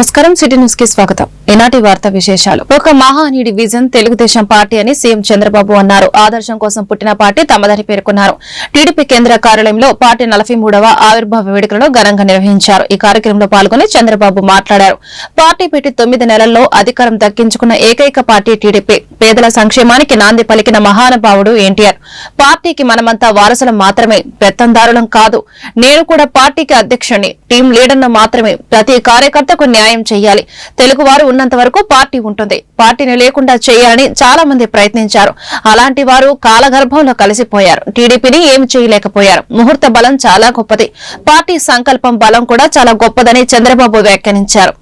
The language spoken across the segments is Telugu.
నమస్కారం. సిటీ న్యూస్కి స్వాగతం. ఈనాటి వార్త విశేషాలు. ఒక మహానీడి విజన్ తెలుగుదేశం పార్టీ అని సీఎం చంద్రబాబు అన్నారు. ఆదర్శం కోసం పుట్టిన పార్టీ తమదని పేర్కొన్నారు. టీడీపీ కేంద్ర కార్యాలయంలో పార్టీ నలభై మూడవ ఆవిర్భావ వేడుకలను ఘనంగా నిర్వహించారు. ఈ కార్యక్రమంలో పాల్గొని చంద్రబాబు మాట్లాడారు. పార్టీ పెట్టి తొమ్మిది నెలల్లో అధికారం దక్కించుకున్న ఏకైక పార్టీ టీడీపీ. పేదల సంక్షేమానికి నాంది పలికిన మహానుభావుడు ఎన్టీఆర్. పార్టీకి మనమంతా వారసులం మాత్రమే పెత్తందారులం కాదు. నేను కూడా పార్టీకి అధ్యక్షుడిని టీం లీడర్ను మాత్రమే. ప్రతి కార్యకర్తకు న్యాయం చేయాలి. తెలుగువారు ఉన్నంత వరకు పార్టీ ఉంటుంది. పార్టీని లేకుండా చేయాలని చాలా మంది ప్రయత్నించారు. అలాంటి వారు కాలగర్భంలో కలిసిపోయారు. టీడీపీని ఏమి చేయలేకపోయారు. ముహూర్త బలం చాలా గొప్పది. పార్టీ సంకల్పం బలం కూడా చాలా గొప్పదని చంద్రబాబు వ్యాఖ్యానించారు.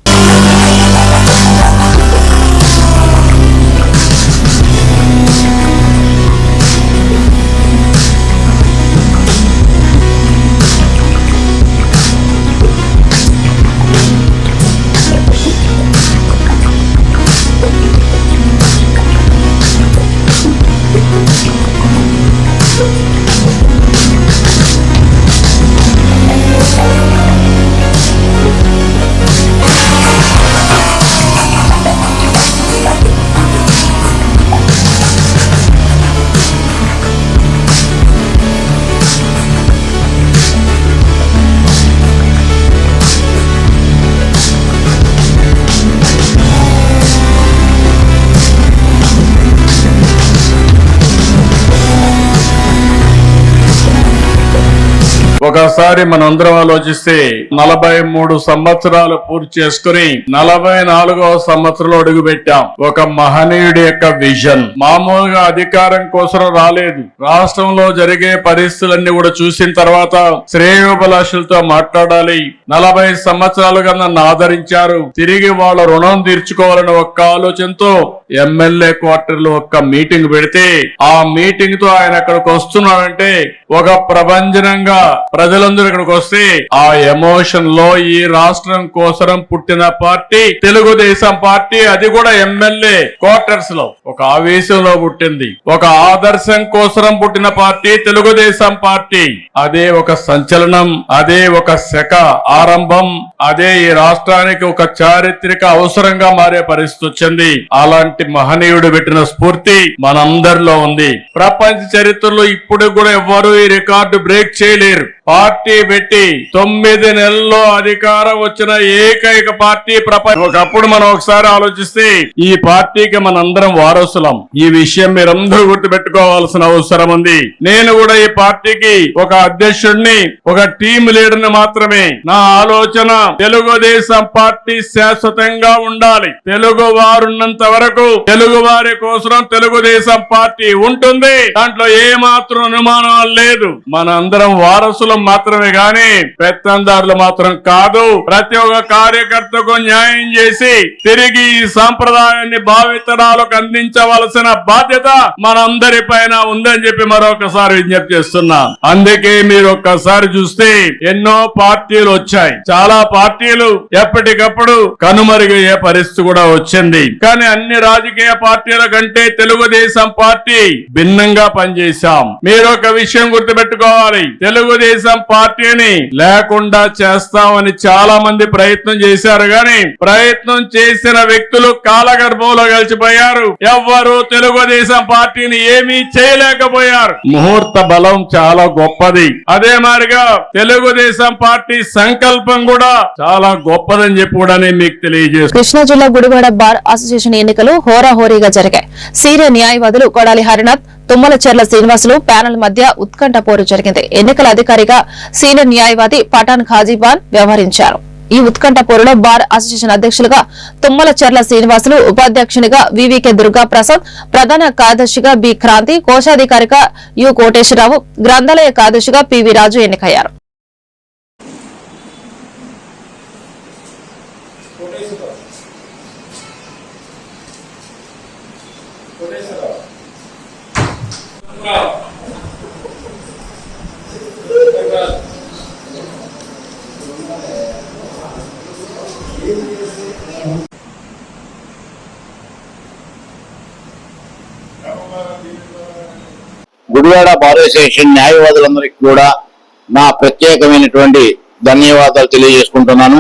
ఒకసారి మనందరం ఆలోచిస్తే నలభై మూడు సంవత్సరాలు పూర్తి చేసుకుని నలభై నాలుగవ సంవత్సరంలో అడుగు పెట్టాం ఒక మహనీయుడి యొక్క విజన్. మామూలుగా అధికారం కోసం రాలేదు. రాష్ట్రంలో జరిగే పరిస్థితులన్నీ కూడా చూసిన తర్వాత శ్రేయోభిలాషులతో మాట్లాడాలి. నలభై సంవత్సరాలుగా నన్ను ఆదరించారు తిరిగి వాళ్ళ రుణం తీర్చుకోవాలని ఒక్క ఆలోచనతో ఎమ్మెల్యే క్వార్టర్లో ఒక్క మీటింగ్ పెడితే ఆ మీటింగ్తో ఆయన అక్కడికి వస్తున్నాడంటే ఒక ప్రభంజనంగా ప్రజలందరూ ఇక్కడికి వస్తే ఆ ఎమోషన్లో ఈ రాష్ట్రం కోసరం పుట్టిన పార్టీ తెలుగుదేశం పార్టీ అది కూడా ఎమ్మెల్యే క్వార్టర్స్లో. ఒక ఆవేశంలో పుట్టింది. ఒక ఆదర్శం కోసరం పుట్టిన పార్టీ తెలుగుదేశం పార్టీ. అదే ఒక సంచలనం అదే ఒక శక ఆరంభం అదే ఈ రాష్ట్రానికి ఒక చారిత్రక అవసరంగా మారే పరిస్థితి వచ్చింది. అలాంటి మహనీయుడు పెట్టిన స్ఫూర్తి మనందరిలో ఉంది. ప్రపంచ చరిత్రలో ఇప్పుడు కూడా ఎవ్వరూ ఈ రికార్డు బ్రేక్ చేయలేరు. పార్టీ పెట్టి తొమ్మిది నెలల్లో అధికారం వచ్చిన ఏకైక పార్టీ ప్రపంచం. ఒకప్పుడు మనం ఒకసారి ఆలోచిస్తే ఈ పార్టీకి మనందరం వారసులం. ఈ విషయం మీరందరూ గుర్తుపెట్టుకోవాల్సిన అవసరం ఉంది. నేను కూడా ఈ పార్టీకి ఒక అధ్యక్షుడిని ఒక టీం లీడర్ని మాత్రమే. నా ఆలోచన తెలుగుదేశం పార్టీ శాశ్వతంగా ఉండాలి. తెలుగు వారున్నంత వరకు తెలుగు వారి కోసం తెలుగుదేశం పార్టీ ఉంటుంది. దాంట్లో ఏ మాత్రం అనుమానం లేదు. మనందరం వారసులం మాత్రమే గాని పెత్తందారులు మాత్రం కాదు. ప్రతి ఒక్క కార్యకర్తకు న్యాయం చేసి తిరిగి ఈ సాంప్రదాయాన్ని భావితరాలకు అందించవలసిన బాధ్యత మనందరి పైన ఉందని చెప్పి మరొకసారి విజ్ఞప్తి చేస్తున్నా. అందుకే మీరు ఒక్కసారి చూస్తే ఎన్నో పార్టీలు వచ్చాయి. చాలా పార్టీలు ఎప్పటికప్పుడు కనుమరుగయ్యే పరిస్థితి కూడా వచ్చింది. కానీ అన్ని రాజకీయ పార్టీల కంటే తెలుగుదేశం పార్టీ భిన్నంగా పనిచేశాం. మీరు ఒక విషయం గుర్తుపెట్టుకోవాలి. తెలుగుదేశం పార్టీని లేకుండా చేస్తామని చాలా మంది ప్రయత్నం చేశారు గాని ప్రయత్నం చేసిన వ్యక్తులు కాలగర్భంలో కలిసిపోయారు. ఎవ్వరు తెలుగుదేశం పార్టీని ఏమీ చేయలేకపోయారు. ముహూర్త బలం చాలా గొప్పది. అదే మాదిరిగా తెలుగుదేశం పార్టీ సంకల్పం కూడా చాలా గొప్పదని చెప్పి కూడా నేను మీకు తెలియజేస్తాను కృష్ణా జిల్లా గుడివాడ బార్ అసోసియేషన్ ఎన్నికలు హోరాహోరీగా జరిగాయి. సీనియర్ న్యాయవాదులు కొడాలి హరినాథ్ తుమ్మలచెర్ల శ్రీనివాసులు ప్యానెల్ మధ్య ఉత్కంఠ పోరు జరిగింది. ఎన్నికల అధికారిగా సీనియర్ న్యాయవాది పఠాన్ ఖాజీబాన్ వ్యవహరించారు. ఈ ఉత్కంఠ పోరులో బార్ అసోసియేషన్ అధ్యక్షులుగా తుమ్మలచెర్ల శ్రీనివాసులు ఉపాధ్యక్షునిగా వివికే దుర్గా ప్రసాద్ ప్రధాన కార్యదర్శిగా బి క్రాంతి కోశాధికారిగా యు కోటేశ్వరరావు గ్రంథాలయ కార్యదర్శిగా పివి రాజు ఎన్నికయ్యారు. గుడివాడ బార్ అసోసియేషన్ న్యాయవాదులందరికీ కూడా నా ప్రత్యేకమైనటువంటి ధన్యవాదాలు తెలియజేసుకుంటున్నాను.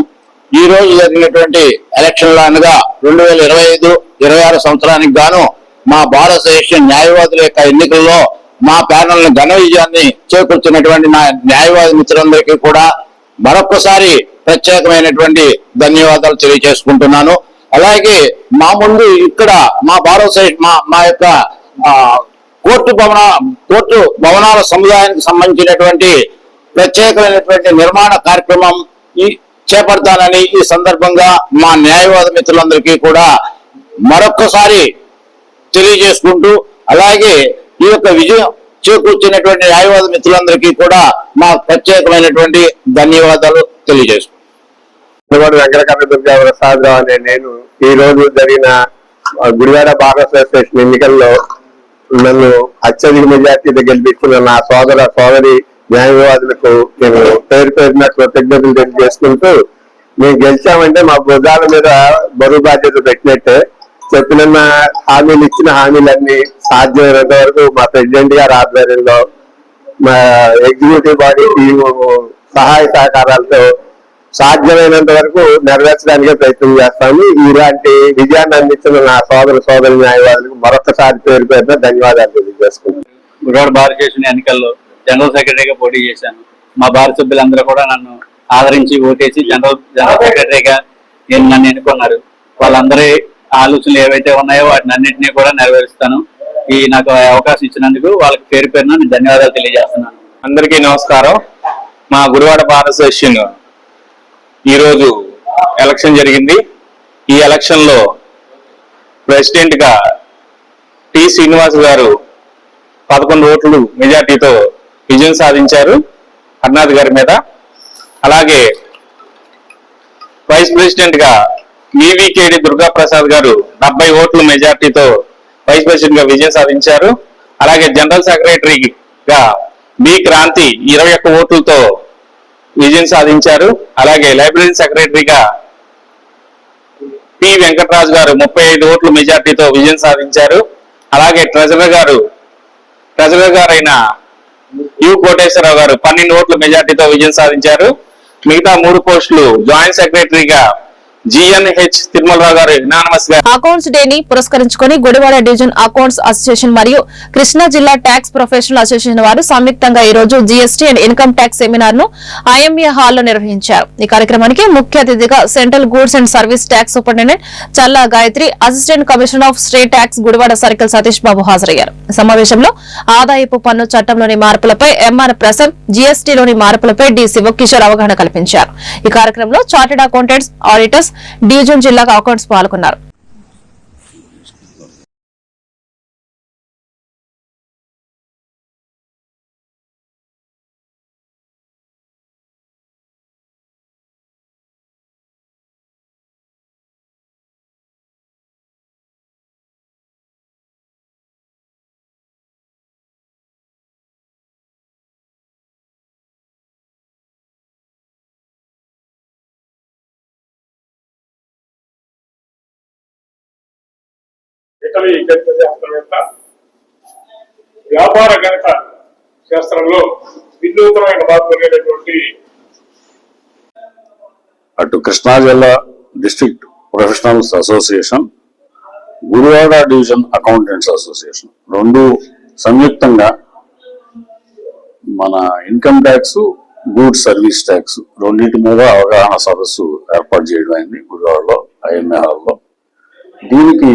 ఈ రోజు జరిగినటువంటి ఎలక్షన్లు అనగా రెండు వేల ఇరవై ఐదు ఇరవై ఆరు సంవత్సరానికి గాను మా భారతదేశ న్యాయవాదుల యొక్క ఎన్నికల్లో మా ప్యానల్ ఘన విజయాన్ని చేకూర్చున్నటువంటి నా న్యాయవాది మిత్రులందరికీ కూడా మరొకసారి ప్రత్యేకమైనటువంటి ధన్యవాదాలు తెలియజేసుకుంటున్నాను. అలాగే మా ముందు ఇక్కడ మా భారత మా మా యొక్క కోర్టు భవన కోర్టు భవనాల సముదాయానికి సంబంధించినటువంటి ప్రత్యేకమైనటువంటి నిర్మాణ కార్యక్రమం ఈ చేపడతానని ఈ సందర్భంగా మా న్యాయవాద మిత్రులందరికీ కూడా మరొక్కసారి తెలియజేసుకుంటూ అలాగే ఈ యొక్క విజయం చేకూర్చినటువంటి న్యాయవాద మిత్రులందరికీ కూడా మా ప్రత్యేకమైనటువంటి ధన్యవాదాలు తెలియజేసుకుంటాం వెంకటకర్ణ వెంకటకర దుర్గా ప్రసాదరావు అనే నేను ఈ రోజు జరిగిన గుడివాడ బార్ అసోసియేషన్ ఎన్నికల్లో నన్ను అత్యధిక మెజార్టీతో గెలిపించిన నా సోదర సోదరి న్యాయవాదులకు నేను పేరు పేరున కృతజ్ఞతలు తెలియజేసుకుంటూ మేము గెలిచామంటే మా భుజాల మీద బరువు బాధ్యత పెట్టినట్టే చెప్పిన హామీలు ఇచ్చిన హామీలన్నీ సాధ్యమైనంత వరకు మా ప్రెసిడెంట్ గారి ఆధ్వర్యంలో మా ఎగ్జిక్యూటివ్ బాడీ టీము సహాయ సహకారాలతో సాధ్యమైనంత వరకు నెరవేర్చడానికి ప్రయత్నం చేస్తాము. ఇలాంటి విజయాన్ని అందించిన నా సోదర సోదరి న్యాయవాదులకు మరొకసారి పేరు పేరున ధన్యవాదాలు తెలియజేసుకుంటున్నాను. గుడివాడ భారతదేశం ఎన్నికల్లో జనరల్ సెక్రటరీగా పోటీ చేశాను. మా భారత సభ్యులందరూ కూడా నన్ను ఆదరించి ఓటేసి జనరల్ జనరల్ సెక్రటరీగా నేను నన్ను ఎన్నుకున్నారు. వాళ్ళందరి ఆలోచనలు ఏవైతే ఉన్నాయో వాటిని అన్నింటినీ కూడా నెరవేరుస్తాను. ఈ నాకు అవకాశం ఇచ్చినందుకు వాళ్ళకి పేరు పేరున నేను ధన్యవాదాలు తెలియజేస్తున్నాను. అందరికీ నమస్కారం. మా గురువాడ భారత అసోసియేషన్ ఈరోజు ఎలక్షన్ జరిగింది. ఈ ఎలక్షన్లో ప్రెసిడెంట్గా టి శ్రీనివాస్ గారు పదకొండు ఓట్లు మెజార్టీతో విజయం సాధించారు హర్నాథ్ గారి మీద. అలాగే వైస్ ప్రెసిడెంట్గా వివికేడి దుర్గా ప్రసాద్ గారు డెబ్బై ఓట్ల మెజార్టీతో వైస్ ప్రెసిడెంట్గా విజయం సాధించారు. అలాగే జనరల్ సెక్రటరీగా బి క్రాంతి ఇరవై ఒక్క ఓట్లతో విజయం సాధించారు. అలాగే లైబ్రరీ సెక్రటరీగా పి వెంకటరాజు గారు ముప్పై ఐదు ఓట్ల మెజార్టీతో విజయం సాధించారు. అలాగే ట్రెజరర్ గారు ట్రెజరర్ గారైన యు కోటేశ్వరరావు గారు పన్నెండు ఓట్ల మెజార్టీతో విజయం సాధించారు. మిగతా మూడు పోస్టులు జాయింట్ సెక్రటరీగా జిఎన్హెచ్ తిరుమలరావు గారు. అకౌంట్స్ డే ని పురస్కరించుకొని గుడివాడ డివిజన్ అకౌంట్స్ అసోసియేషన్ మరియు కృష్ణా జిల్లా ట్యాక్స్ ప్రొఫెషనల్ అసోసియేషన్ వారు సంయుక్తంగా ఈ రోజు జీఎస్టీ అండ్ ఇన్కమ్ ట్యాక్స్ సెమినార్ను ఐఎంఏ హాల్లో నిర్వహించారు. ఈ కార్యక్రమానికి ముఖ్య అతిథిగా central goods and service tax superintendent Challa Gayatri assistant commissioner of state tax Gudivada circle Satish Babu హాజరయ్యారు. సమావేశంలో ఆదాయపు పన్ను చట్టంలోని మార్పులపై ఎంఆర్ ప్రసాద్ జీఎస్టీలోని మార్పులపై డి శివకిషోర్ అవగాహన కల్పించారు. ఈ కార్యక్రమంలో చార్టెడ్ అకౌంటెంట్స్ ఆడిటర్స్ డివిజన్ జిల్లా అకౌంట్స్ పాల్గొన్నారు. ఇటలీ గణిత శాస్త్రవేత్త వ్యాపార గణిత శాస్త్రంలో వినూతనమైన మార్పు అటు కృష్ణా జిల్లా district professionals association Gudivada division accountants association. రెండు సంయుక్తంగా మన income tax goods service tax రెండింటి మీద అవగాహన సదస్సు ఏర్పాటు చేయడం అయింది గురువాడలో ఐఎంఏ హాల్లో. దీనికి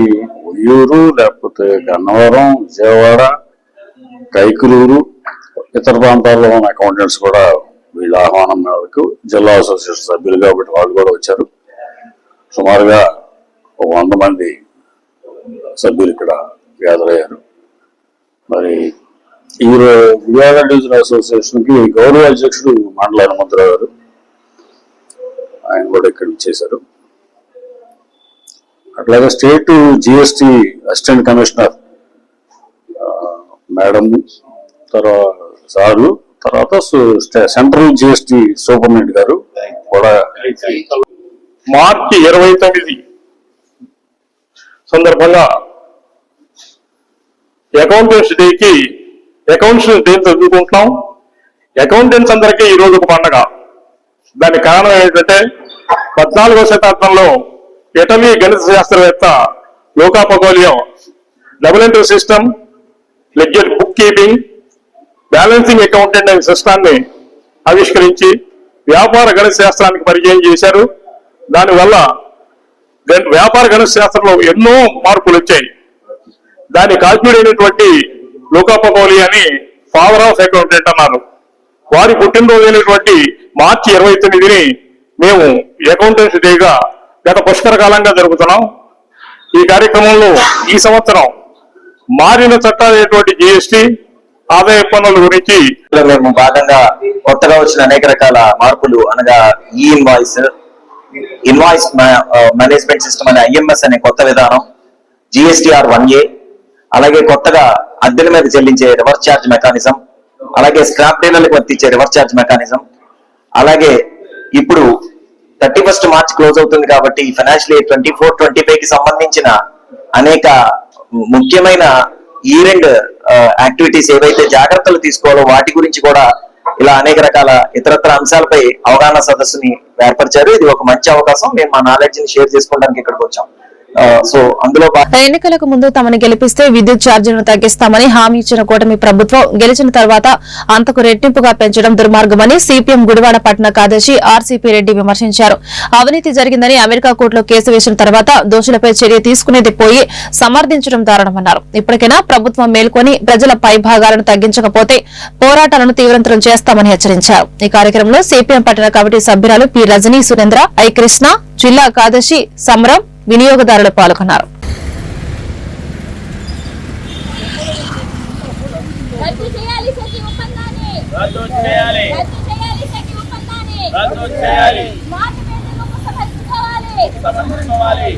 ఉయ్యూరు లేకపోతే గన్నవరం విజయవాడ కైకులూరు ఇతర ప్రాంతాల్లో ఉన్న అకౌంటెంట్స్ కూడా వీళ్ళ ఆహ్వానం మేరకు జిల్లా అసోసియేషన్ సభ్యులు కాబట్టి వాళ్ళు కూడా వచ్చారు. సుమారుగా ఒక వంద మంది సభ్యులు ఇక్కడ గ్యాదర్ అయ్యారు. మరి ఈ విజయవాడ డివిజన్ అసోసియేషన్కి గౌరవ అధ్యక్షుడు మండల హనుమంతరావు గారు ఆయన కూడా ఇక్కడ చేశారు అట్లాగే state GST assistant commissioner madam తర్వాత సార్లు తర్వాత సెంట్రల్ జిఎస్టి సూపరింటెండెంట్ గారు కూడా మార్చి ఇరవై తొమ్మిది సందర్భంగా అకౌంటెంట్స్ డేకి అకౌంట్స్ డే చదువుకుంటున్నాం. అకౌంటెంట్స్ అందరికీ ఈ రోజు ఒక పండగ. దానికి కారణం ఏంటంటే పద్నాలుగో శతాబ్దంలో ఇటలీ గణిత శాస్త్రవేత్త Luca Pacioli double entry system ledger bookkeeping balancing accountant అనే సిస్టాన్ని ఆవిష్కరించి వ్యాపార గణిత శాస్త్రానికి పరిచయం చేశారు. దానివల్ల వ్యాపార గణిత శాస్త్రంలో ఎన్నో మార్పులు వచ్చాయి. దాని కాల్పుడైనటువంటి లోకాపకోలి అని ఫాదర్ ఆఫ్ అకౌంటెంట్ అన్నారు. వారి పుట్టినరోజు అయినటువంటి మార్చి ఇరవై తొమ్మిదిని మేము అకౌంటెన్స్ డేగా గత పుష్కర కాలంగా జరుగుతున్నాం ఈ కార్యక్రమంలో ఈ సంవత్సరం మారిన చట్టాలైనటువంటి జిఎస్టి ఆదాయ పన్నుల గురించి మేము భాగంగా కొత్తగా వచ్చిన అనేక రకాల మార్పులు అనగా ఈ ఇన్వాయిస్ ఇన్వాయిస్ మేనేజ్మెంట్ సిస్టమ్ అనే ఐఎంఎస్ అనే కొత్త విధానం జిఎస్టిఆర్ వన్ ఏ అలాగే కొత్తగా అద్దెల మీద చెల్లించే రివర్స్ ఛార్జ్ మెకానిజం అలాగే స్క్రాప్ డీలర్లకు వర్తించే రివర్స్ ఛార్జ్ మెకానిజం అలాగే ఇప్పుడు థర్టీ ఫస్ట్ మార్చ్ క్లోజ్ అవుతుంది కాబట్టి financial year twenty four twenty ఫైవ్కి సంబంధించిన అనేక ముఖ్యమైన ఈ యాక్టివిటీస్ ఏవైతే జాగ్రత్తలు తీసుకోవాలో వాటి గురించి కూడా ఇలా అనేక రకాల ఇతరత్ర అంశాలపై అవగాహన సదస్సుని ఏర్పరిచారు. ఇది ఒక మంచి అవకాశం. మేము మా నాలెడ్జ్ని షేర్ చేసుకోవడానికి ఇక్కడికి వచ్చాం. సో అందులో ఎన్నికలకు ముందు తమను గెలిపిస్తే విద్యుత్ ఛార్జీలను తగ్గిస్తామని హామీ ఇచ్చిన కూటమి ప్రభుత్వం గెలిచిన తర్వాత అంతకు రెట్టింపుగా పెంచడం దుర్మార్గమని సిపిఎం గుడివాడ పట్టణ కార్యదర్శి ఆర్సీపీ రెడ్డి విమర్శించారు. అవినీతి జరిగిందని అమెరికా కోర్టులో కేసు వేసిన తర్వాత దోషులపై చర్య తీసుకునేది పోయి సమర్థించడం దారుణమన్నారు. ఇప్పటికైనా ప్రభుత్వం మేల్కొని ప్రజల పైభాగాలను తగ్గించకపోతే పోరాటాలను తీవ్రతరం చేస్తామని హెచ్చరించారు. ఈ కార్యక్రమంలో సిపిఎం పట్టణ కమిటీ సభ్యురాలు పి రజనీ సురేంద్ర ఐ కృష్ణ జిల్లా కార్యదర్శి సమరం వినియోగదారులు పాల్గొన్నారు. రద్దు చేయాలి సఖి ఒప్పందాన్ని రద్దు చేయాలి రద్దు చేయాలి సఖి ఒప్పందాన్ని రద్దు చేయాలి మాట మీద ఉపసంహరించుకోవాలి ఉపసంహరించుకోవాలి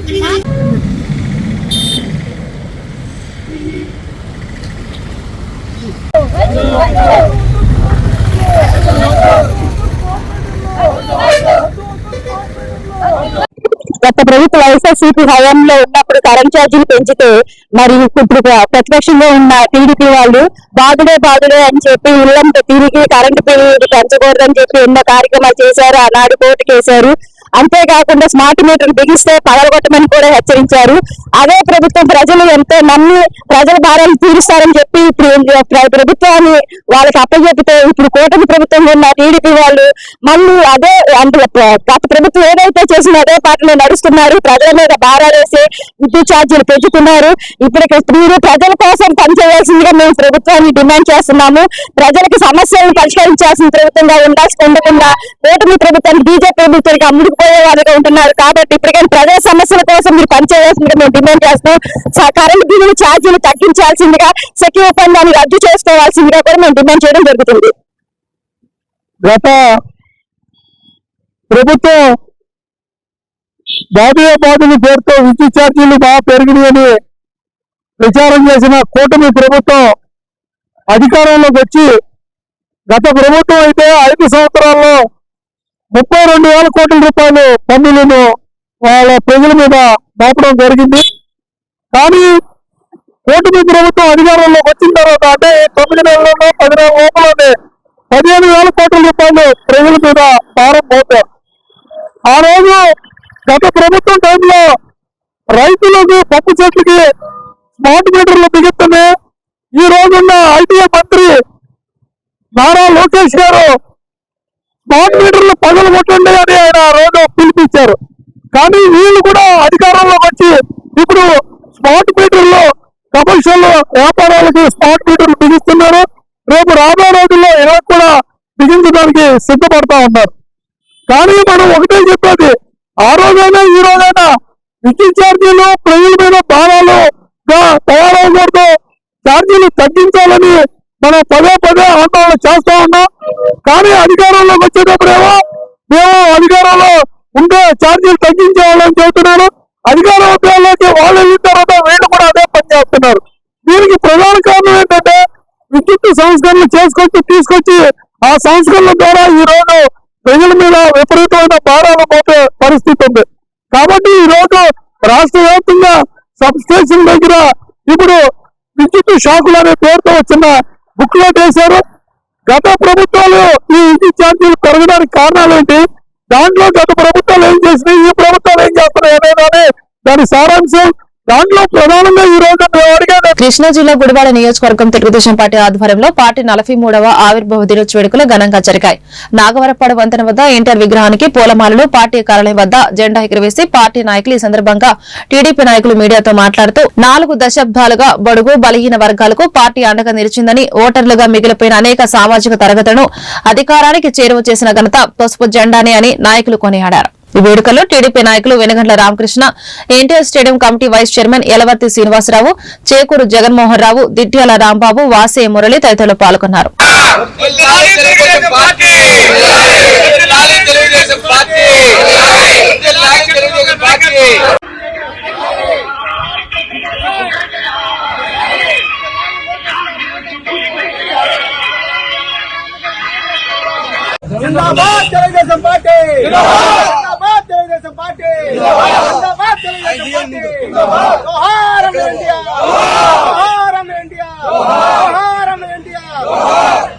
గత ప్రభుత్వ వైఎస్ఆర్సీపీ హయాంలో ఉన్నప్పుడు కరెంట్ ఛార్జీలు పెంచితే మరి ఇప్పుడు ప్రతిపక్షంలో ఉన్న టీడీపీ వాళ్ళు బాధుడే బాధుడే అని చెప్పి ఇల్లంతా తిరిగి కరెంటు బిల్లు పెంచకూడదని చెప్పి ఎన్నో కార్యక్రమాలు చేశారు ఆనాడు కోర్టుకేశారు. అంతేకాకుండా స్మార్ట్ మీటర్లు బిగిస్తే పగలగొట్టమని కూడా హెచ్చరించారు. అదే ప్రభుత్వం ప్రజలు ఎంతో నమ్మి ప్రజల భారాలు తీరుస్తారని చెప్పి ఇప్పుడు ప్రభుత్వాన్ని వాళ్ళకి అప్పచెప్పితే ఇప్పుడు కూటమి ప్రభుత్వం ఉన్న టీడీపీ వాళ్ళు మళ్ళీ అదే అంటే గత ప్రభుత్వం ఏదైతే చేసిందో అదే పాటలో నడుస్తున్నారు. ప్రజల మీద భారాలేసి విద్యుత్ ఛార్జీలు పెంచుతున్నారు. ఇప్పటికి మీరు ప్రజల కోసం పనిచేయాల్సిందిగా మేము ప్రభుత్వాన్ని డిమాండ్ చేస్తున్నాము. ప్రజలకి సమస్యలను పరిష్కరించాల్సిన ప్రభుత్వంగా ఉండాల్సి ఉండకుండా కూటమి ప్రభుత్వానికి బీజేపీ ప్రభుత్వానికి అమ్ముడుకుపోయే వాళ్ళుగా ఉంటున్నారు. కాబట్టి ఇప్పటికైనా ప్రజా సమస్యల కోసం మీరు పనిచేయాల్సిందిగా మేము డిమాండ్ చేస్తున్నాం. కరెంట్ కరెంటు బిల్లుల ఛార్జీలు తగ్గించాల్సిందిగా సెక్యూ ఒప్పందాన్ని రద్దు చేసుకోవాల్సిందిగా కూడా మేము డిమాండ్ చేయడం జరుగుతుంది. గత ప్రభుత్వం బాధే బాధలు పేరుతో విద్యుత్ ఛార్జీలు బాగా పెరిగినాయని ప్రచారం చేసిన కూటమి ప్రభుత్వం అధికారంలోకి వచ్చి గత ప్రభుత్వం అయితే ఐదు సంవత్సరాల్లో ముప్పై రెండు వేల కోట్ల రూపాయలు పన్నులను వాళ్ళ ప్రజల మీద దాపడం జరిగింది. కానీ కూటమి ప్రభుత్వం అధికారంలోకి వచ్చిన తర్వాత అంటే తొమ్మిది నెలల్లో పది నెలల లోపలనే పదిహేను వేల కోట్ల రూపాయలు ప్రజల మీద భారం పోతారు ఆ రోజు గత ప్రభుత్వం టైంలో రైతులకు పప్పు చెట్లకి స్మార్ట్ మీటర్లు బిగుతున్నాయి ఈ రోజున్న ఐటీఏ మంత్రి నారా లోకేష్ గారు స్మార్ట్ మీటర్లు పగలు కొట్టండి అని ఆయన రోడ్డు రోజు పిలిపించారు. కానీ వీళ్ళు కూడా అధికారంలోకి వచ్చి ఇప్పుడు స్మార్ట్ మీటర్లు కమర్షియల్ వ్యాపారాలకి స్మార్ట్ మీటర్లు బిగిస్తున్నారు. రేపు రాబోయే రోజుల్లో ఇలా కూడా బిగించడానికి సిద్ధపడతా ఉన్నారు. కానీ మనం ఒకటే చెప్పేది ఆ రోజైనా ఈ రోజైనా విద్యుత్ ఛార్జీలు ప్రజల మీద భారాలుగా తయారవకూడదు ఛార్జీలు తగ్గించాలని మనం పదే పదే ఆందోళన చేస్తా ఉన్నాం. కానీ అధికారంలోకి వచ్చేటప్పుడేమో మేము అధికారంలో ఉంటే ఛార్జీలు తగ్గించేవాళ్ళని చెబుతున్నారు అధికారం ఉద్యోగాల్లోకి వాళ్ళు వెళ్ళిన తర్వాత వీళ్ళు కూడా అదే పని చేస్తున్నారు. దీనికి ప్రధాన కారణం ఏంటంటే విద్యుత్ సంస్కరణలు చేసుకొచ్చి తీసుకొచ్చి ఆ సంస్కరణల ద్వారా ఈ రోజు ప్రజల మీద విపరీతమైన భారాలు పోతే పరిస్థితి ఉంది. కాబట్టి ఈ రోజు రాష్ట్ర వ్యాప్తంగా సబ్ స్టేషన్ దగ్గర ఇప్పుడు విద్యుత్ షాకులు అనే పేరుతో వచ్చిన బుక్లెట్ వేశారు గత ప్రభుత్వాలు ఈ ఇంటి ఛార్జీలు పెరగడానికి కారణాలు ఏంటి? దాంట్లో గత ప్రభుత్వాలు ఏం చేసినాయి? ఈ ప్రభుత్వాలు ఏం చేస్తున్నాయి అనేదాన్ని దాని సారాంశం దాంట్లో ప్రధానంగా ఈ రోజు కృష్ణా జిల్లా గుడివాడ నియోజకవర్గం తెలుగుదేశం పార్టీ ఆధ్వర్యంలో పార్టీ నలభై మూడవ ఆవిర్భావ దినోత్సవ వేడుకలు ఘనంగా జరిగాయి. నాగవరపాడు వంతెన వద్ద ఎన్టీఆర్ విగ్రహానికి పూలమాలలు పార్టీ కార్యాలయం వద్ద జెండా ఎగురవేసి పార్టీ నాయకులు ఈ సందర్భంగా టీడీపీ నాయకులు మీడియాతో మాట్లాడుతూ నాలుగు దశాబ్దాలుగా బడుగు బలహీన వర్గాలకు పార్టీ అండగా నిలిచిందని ఓటర్లుగా మిగిలిపోయిన అనేక సామాజిక తరగతులను అధికారానికి చేరువ చేసిన ఘనత పసుపు జెండానే అని నాయకులు కొనియాడారు. ఈ వేడుకల్లో టీడీపీ నాయకులు Venigandla Ramakrishna NTR stadium committee vice chairman Yalavarthi Srinivasa Rao Chekuru Jaganmohan Rao Dityala Rambabu Vase Murali తదితరులు పాల్గొన్నారు పార్టీ జిందాబాద్ తెలుగుదేశం పార్టీ. జిందాబాద్. తెలుగుదేశం పార్టీ. జిందాబాద్. తెలుగుదేశం పార్టీ. జోహారం ఇండియా. జోహారం. ఇండియా. జోహారం. ఇండియా. జోహారం.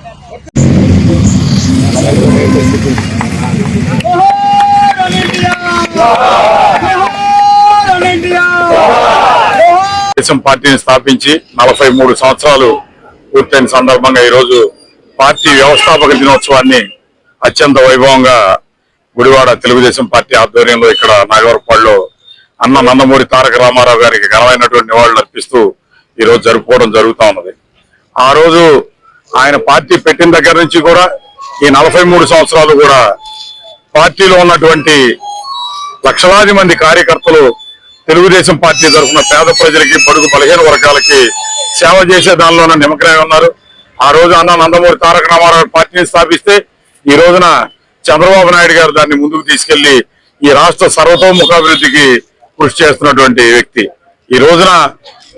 ఇండియా. జోహారం ఇండియా. తెలుగుదేశం పార్టీని స్థాపించి నలభై మూడు సంవత్సరాలు పూర్తయిన సందర్భంగా ఈ రోజు పార్టీ వ్యవస్థాపక దినోత్సవాన్ని అత్యంత వైభవంగా గుడివాడ తెలుగుదేశం పార్టీ ఆధ్వర్యంలో ఇక్కడ నాగవరపాడులో అన్న నందమూరి తారక రామారావు గారికి ఘనమైనటువంటి నివాళులు అర్పిస్తూ ఈరోజు జరుపుకోవడం జరుగుతూ ఉన్నది. ఆ రోజు ఆయన పార్టీ పెట్టిన దగ్గర నుంచి కూడా ఈ నలభై మూడు సంవత్సరాలు కూడా పార్టీలో ఉన్నటువంటి లక్షలాది మంది కార్యకర్తలు తెలుగుదేశం పార్టీ తరఫున పేద ప్రజలకి బడుగు బలహీన వర్గాలకి సేవ చేసే దానిలోనే నిమగ్నమై ఉన్నారు. ఆ రోజు అన్న నందమూరి తారక రామారావు పార్టీని స్థాపిస్తే ఈ రోజున చంద్రబాబు నాయుడు గారు దాన్ని ముందుకు తీసుకెళ్ళి ఈ రాష్ట్ర సర్వతోముఖాభివృద్ధికి కృషి చేస్తున్నటువంటి వ్యక్తి. ఈ రోజున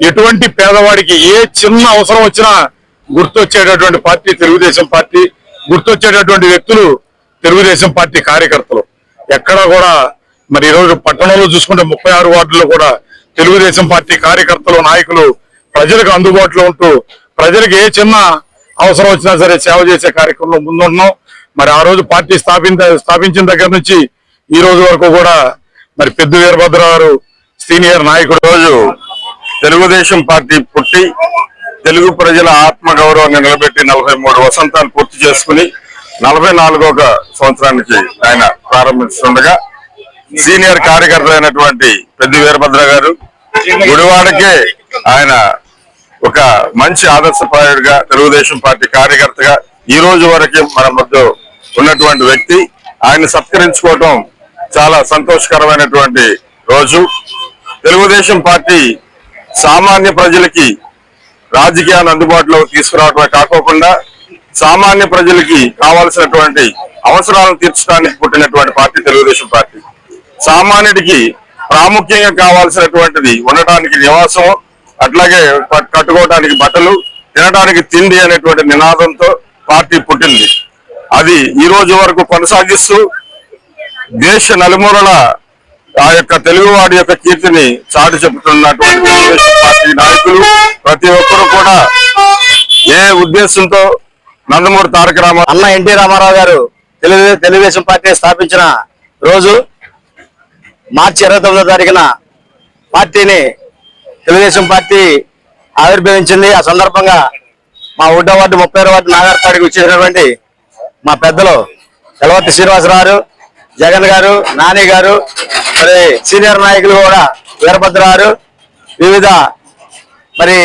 ఎటువంటి పేదవాడికి ఏ చిన్న అవసరం వచ్చినా గుర్తొచ్చేటటువంటి పార్టీ తెలుగుదేశం పార్టీ గుర్తొచ్చేటటువంటి వ్యక్తులు తెలుగుదేశం పార్టీ కార్యకర్తలు. ఎక్కడా కూడా మరి ఈరోజు పట్టణంలో చూసుకుంటే ముప్పై ఆరు వార్డుల్లో కూడా తెలుగుదేశం పార్టీ కార్యకర్తలు నాయకులు ప్రజలకు అందుబాటులో ఉంటూ ప్రజలకు ఏ చిన్న అవసరం వచ్చినా సరే సేవ చేసే కార్యక్రమంలో ముందున్నాం మరి ఆ రోజు పార్టీ స్థాపించ స్థాపించిన దగ్గర నుంచి ఈ రోజు వరకు కూడా మరి పెద్ద వీరభద్ర గారు సీనియర్ నాయకుడు రోజు తెలుగుదేశం పార్టీ పుట్టి తెలుగు ప్రజల ఆత్మ గౌరవాన్ని నిలబెట్టి నలభై మూడు వసంతాలు పూర్తి చేసుకుని నలభై నాలుగో సంవత్సరానికి ఆయన ప్రారంభిస్తుండగా సీనియర్ కార్యకర్త అయినటువంటి పెద్ద వీరభద్ర గారు గుడివాడకే ఆయన ఒక మంచి ఆదర్శప్రాయుడిగా తెలుగుదేశం పార్టీ కార్యకర్తగా ఈ రోజు వరకు మన మధ్య ఉన్నటువంటి వ్యక్తి ఆయన సత్కరించుకోవటం చాలా సంతోషకరమైనటువంటి రోజు. తెలుగుదేశం పార్టీ సామాన్య ప్రజలకి రాజకీయాన్ని అందుబాటులో తీసుకురావటమే కాకోకుండా సామాన్య ప్రజలకి కావాల్సినటువంటి అవసరాలను తీర్చడానికి పుట్టినటువంటి పార్టీ తెలుగుదేశం పార్టీ. సామాన్యుడికి ప్రాముఖ్యంగా కావాల్సినటువంటిది ఉండటానికి నివాసం అట్లాగే కట్టుకోవడానికి బట్టలు తినడానికి తిండి అనేటువంటి నినాదంతో పార్టీ పుట్టింది. అది ఈ రోజు వరకు కొనసాగిస్తూ దేశ నలుమూలల ఆ యొక్క తెలుగువాడి యొక్క కీర్తిని చాటి చెబుతున్నటువంటి తెలుగుదేశం పార్టీ నాయకులు ప్రతి ఒక్కరూ కూడా ఏ ఉద్దేశంతో నందమూరి తారక రామారావు అన్న ఎన్టీ రామారావు గారు తెలుగు తెలుగుదేశం పార్టీ స్థాపించిన రోజు మార్చి ఇరవై తొమ్మిదో తారీఖున పార్టీని తెలుగుదేశం పార్టీ ఆవిర్భవించింది. ఆ సందర్భంగా మా ఉడ్డ వార్డు ముప్పై వార్డు నాగార్పాడికి వచ్చేసినటువంటి మా పెద్దలు తెలవర్తి శ్రీనివాసరావు జగన్ గారు నాని గారు మరి సీనియర్ నాయకులు కూడా వీరభద్ర గారు వివిధ మరి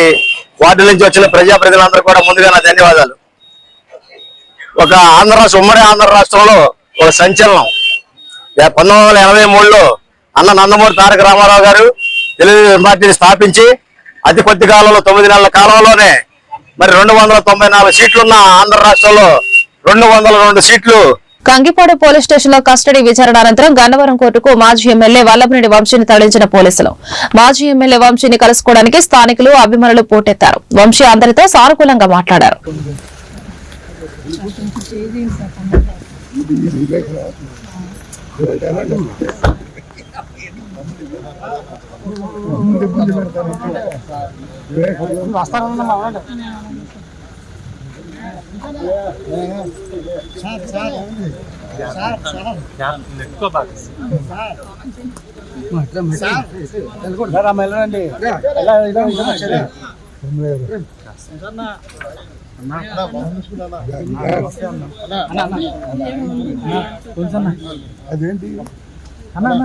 వార్డు నుంచి వచ్చిన ప్రజా ప్రజలందరూ కూడా ముందుగా నా ధన్యవాదాలు. ఒక ఆంధ్ర రాష్ట్రం ఉమ్మడి ఆంధ్ర రాష్ట్రంలో ఒక సంచలనం. పంతొమ్మిది వందల ఎనభై మూడులో అన్న నందమూరి తారక రామారావు గారు తెలుగుదేశం పార్టీని స్థాపించి అతి కొద్ది కాలంలో తొమ్మిది నెలల కాలంలోనే మరి రెండు వందల తొంభై నాలుగు సీట్లున్న ఆంధ్ర రాష్ట్రంలో రెండు వందల రెండు సీట్లు. కంగిపాడు పోలీస్ స్టేషన్లో కస్టడీ విచారణ అనంతరం గన్నవరం కోర్టుకు మాజీ ఎమ్మెల్యే వల్లభనేని వంశీని తరలించిన పోలీసులు. మాజీ ఎమ్మెల్యే వంశీని కలుసుకోవడానికి స్థానికులు అభిమానులు పోటెత్తారు. వంశీ అందరితో సానుకూలంగా మాట్లాడారు. అదేంటి అన్న అన్న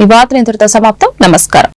ఈ వార్తలు ఇంతటితో సమాప్తం. నమస్కారం.